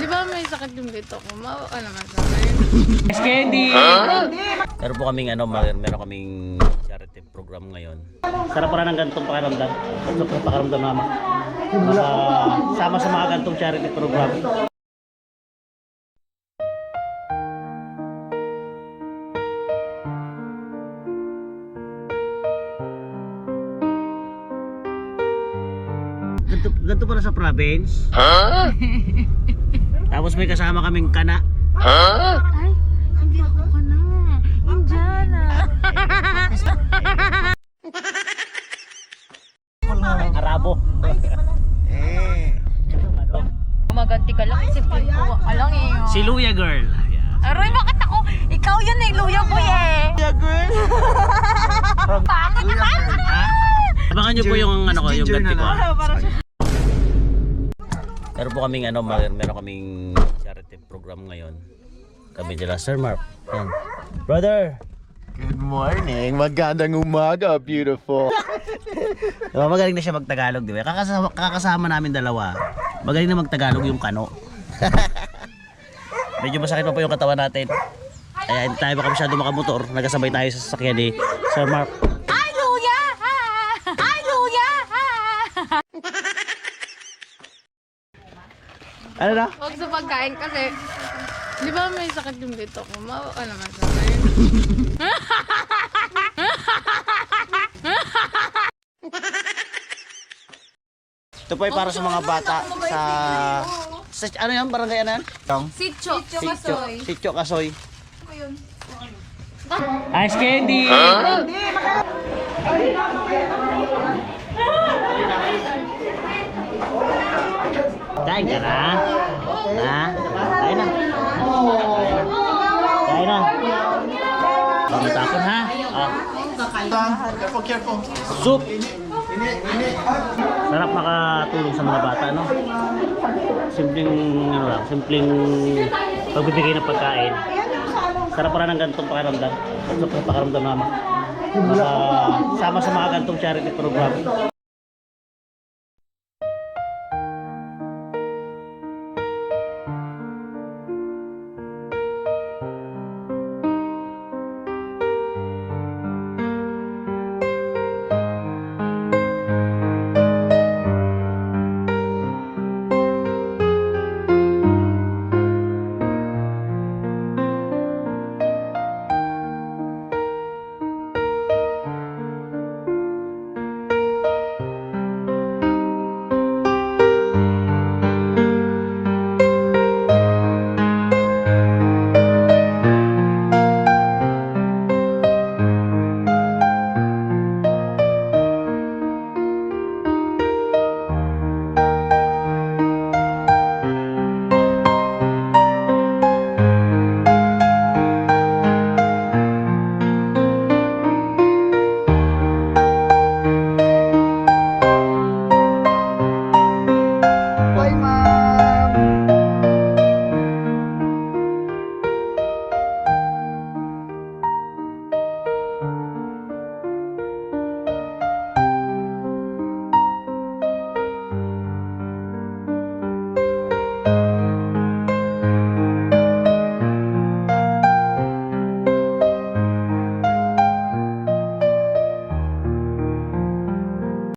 Di ba may sakit yung dito ko? Maawa ka naman sa akin. Candy! Meron po kaming ano, mer- meron kaming charity program ngayon. Sarap para ng ganitong pakiramdam. Sarap ng pakiramdam naman. Maka, sama sa mga ganitong charity program. Ganito, ganito pala sa province. Tapos may kasama kaming kana. Ay, hindi ako ka na. Indiana. Arabo. Maganti ka lang kasi kuha ka lang eh. Si Luya Girl. Yeah. Aroy, bakit ako? Ikaw yun eh, Luya Boy eh. Luya girl. Bakit naman? Abangan niyo po yung ano ko, yung ganti ko. Meron po kaming ano, mer- meron kaming charity program ngayon. Kami nila Sir Mark. Yan. Brother, Good morning. Magandang umaga, beautiful. diba, magaling na siya magtagalog, di ba? Kakasama, kakasama namin dalawa. Magaling na magtagalog yung kano. Medyo masakit pa po yung katawan natin. Kaya hindi tayo baka masyado makamotor. Nagkasabay tayo sa sasakyan ni Sir Mark. Ay, Luya! Ay, Luya! Ano na? Huwag sa pagkain kasi, di ba may sakit yung dito ko? Maawa ka naman sa akin. Ito po ay para sa mga bata sa... sa ano yan? Barangay ano yan? Sitcho. Sityo, Sityo Kasoy. Ice candy! Kain ka na? Ha? Kain na. Kain na. Huwag matapon ha? Ah. Careful, careful. Soup! Sarap makatulong sa mga bata, no? Simpleng, ano lang, simpleng pagbibigay ng pagkain. Sarap para ng ganitong pakiramdam. Sarap ng pakiramdam naman. Maka, sama sa mga ganitong charity program.